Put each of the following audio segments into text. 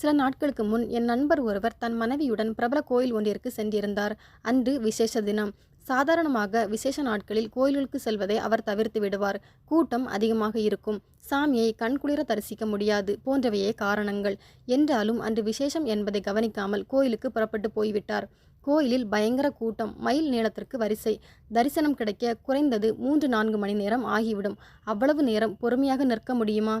சில நாட்களுக்கு முன் என் நண்பர் ஒருவர் தன் மனைவியுடன் பிரபல கோயில் ஒன்றிற்கு சென்றிருந்தார். அன்று விசேஷ தினம். சாதாரணமாக விசேஷ நாட்களில் கோயில்களுக்கு செல்வதை அவர் தவிர்த்து விடுவார். கூட்டம் அதிகமாக இருக்கும். சாமியை கண்குளிர தரிசிக்க முடியாது போன்றவையே காரணங்கள். என்றாலும் அன்று விசேஷம் என்பதை கவனிக்காமல் கோயிலுக்கு புறப்பட்டு போய்விட்டார். கோயிலில் பயங்கர கூட்டம். மைல் நீளத்திற்கு வரிசை. தரிசனம் கிடைக்க குறைந்தது மூன்று நான்கு மணி நேரம் ஆகிவிடும். அவ்வளவு நேரம் பொறுமையாக நிற்க முடியுமா?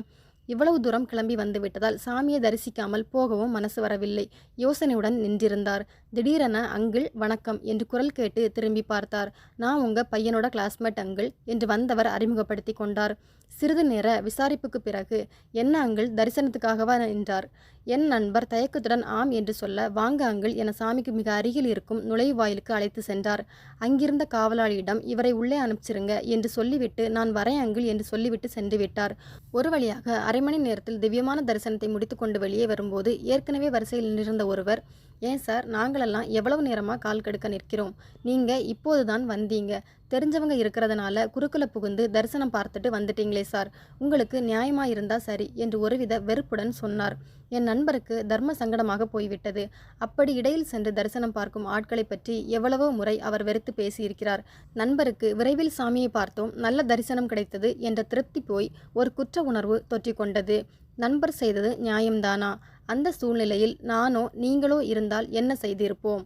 இவ்வளவு தூரம் கிளம்பி வந்துவிட்டதால் சாமியை தரிசிக்காமல் போகவும் மனசு வரவில்லை. யோசனையுடன் நின்றிருந்தார். திடீரென அங்கிள் வணக்கம் என்று குரல் கேட்டு திரும்பி பார்த்தார். நான் உங்க பையனோட கிளாஸ்மேட் அங்கிள் என்று வந்தவர் அறிமுகப்படுத்தி கொண்டார். சிறிது நேர விசாரிப்புக்கு பிறகு என்ன அங்கிள் தரிசனத்துக்காகவா? என்றார். என் நண்பர் தயக்கத்துடன் ஆம் என்று சொல்ல வாங்க அங்கிள் என சாமிக்கு மிக அருகில் இருக்கும் நுழைவாயிலுக்கு அழைத்து சென்றார். அங்கிருந்த காவலாளியிடம் இவரை உள்ளே அனுப்பிச்சிருங்க என்று சொல்லிவிட்டு நான் வரேன் அங்கிள் என்று சொல்லிவிட்டு சென்று விட்டார். ஒரு வழியாக அரை மணி நேரத்தில் திவ்யமான தரிசனத்தை முடித்துக்கொண்டு வெளியே வரும்போது ஏற்கனவே வரிசையில் நின்றிருந்த ஒருவர் ஏன் சார் நாங்களெல்லாம் எவ்வளவு நேரமாக கால் கெடுக்க நிற்கிறோம்? நீங்கள் இப்போது தான் வந்தீங்க. தெரிஞ்சவங்க இருக்கிறதுனால குறுக்குல புகுந்து தரிசனம் பார்த்துட்டு வந்துட்டீங்களே சார். உங்களுக்கு நியாயமா இருந்தா சரி என்று ஒருவித வெறுப்புடன் சொன்னார். என் நண்பருக்கு தர்ம சங்கடமாக போய்விட்டது. அப்படி இடையில் சென்று தரிசனம் பார்க்கும் ஆட்களை பற்றி எவ்வளவோ முறை அவர் வெறுத்து பேசியிருக்கிறார். நண்பருக்கு விரைவில் சாமியை பார்த்தோம். நல்ல தரிசனம் கிடைத்தது என்ற திருப்தி போய் ஒரு குற்ற உணர்வு தொற்றிக்கொண்டது நண்பர் செய்தது நியாயம்தானா? அந்த சூழ்நிலையில் நானோ நீங்களோ இருந்தால் என்ன செய்திருப்போம்?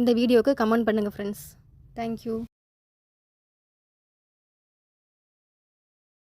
இந்த வீடியோவுக்கு கமெண்ட் பண்ணுங்கள் ஃப்ரெண்ட்ஸ் தேங்க்யூ